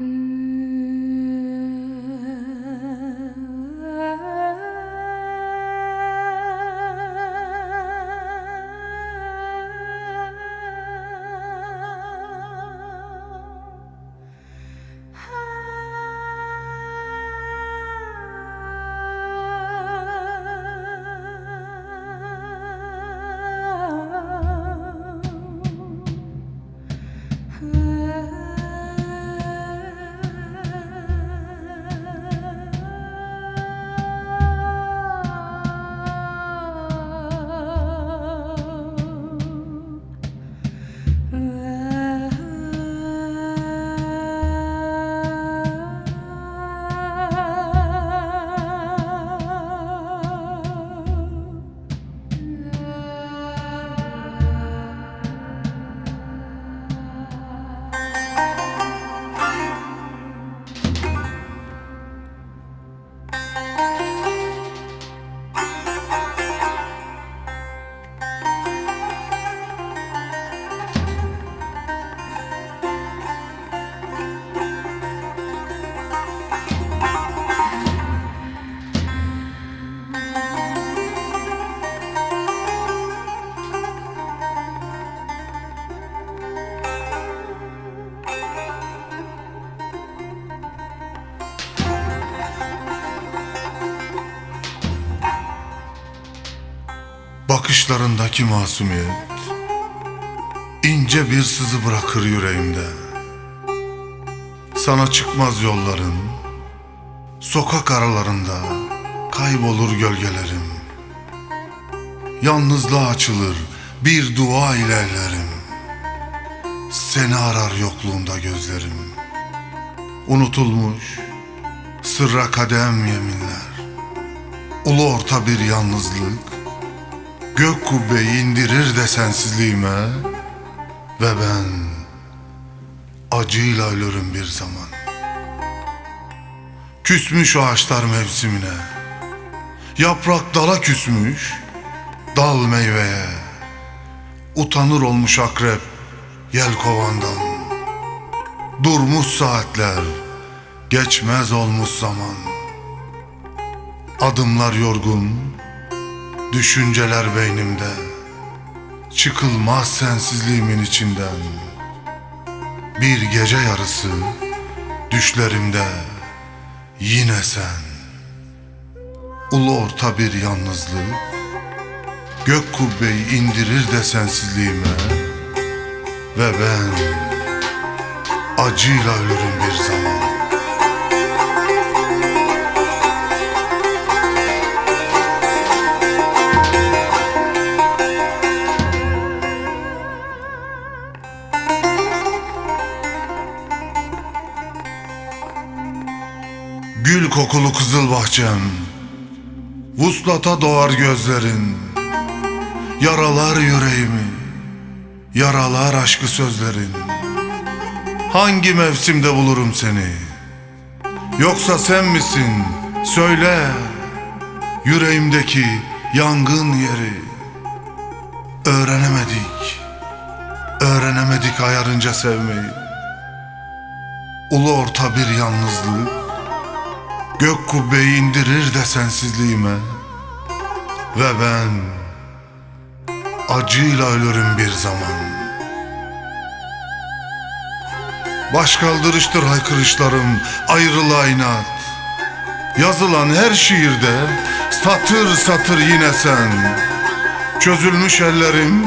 Mm. Bakışlarındaki masumiyet ince bir sızı bırakır yüreğimde. Sana çıkmaz yolların, sokak aralarında kaybolur gölgelerim. Yalnızlığa açılır bir dua ile ellerim. Seni arar yokluğunda gözlerim. Unutulmuş sırra kadem yeminler. Ulu orta bir yalnızlık Gök kubbeyi indirir de sensizliğime Ve ben acıyla ölürüm bir zaman. Küsmüş ağaçlar mevsimine Yaprak dala küsmüş Dal meyveye Utanır olmuş akrep Yel kovandan. Durmuş saatler Geçmez olmuş zaman. Adımlar yorgun Düşünceler beynimde Çıkılmaz sensizliğimin içinden Bir gece yarısı Düşlerimde Yine sen Ulu orta bir yalnızlık Gök kubbeyi indirir de sensizliğime Ve ben Acıyla ölürüm bir zaman kokulu kızıl bahçem. Vuslata doğar gözlerin. Yaralar yüreğimi. Yaralar aşkı sözlerin. Hangi mevsimde bulurum seni? Yoksa sen misin? Söyle. Yüreğimdeki yangın yeri. Öğrenemedik. Öğrenemedik ayarınca sevmeyi. Ulu orta bir yalnızlık Gök kubbeyi indirir de sensizliğime. Ve ben Acıyla ölürüm bir zaman. Baş kaldırıştır haykırışlarım Ayrılığa inat. Yazılan her şiirde Satır satır yine sen. Çözülmüş ellerim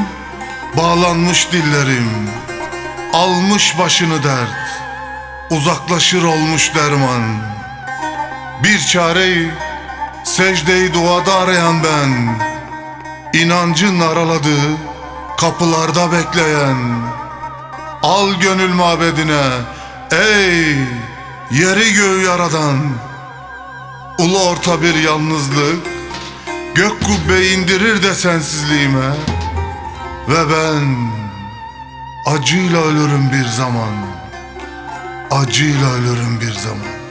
Bağlanmış dillerim. Almış başını dert Uzaklaşır olmuş derman bir çareyi secdeyi duada arayan ben İnancın araladığı kapılarda bekleyen. Al gönül mabedine ey yeri göğü yaradan. Ulu orta bir yalnızlık Gök kubbe indirir de sensizliğime. Ve ben acıyla ölürüm bir zaman Acıyla ölürüm bir zaman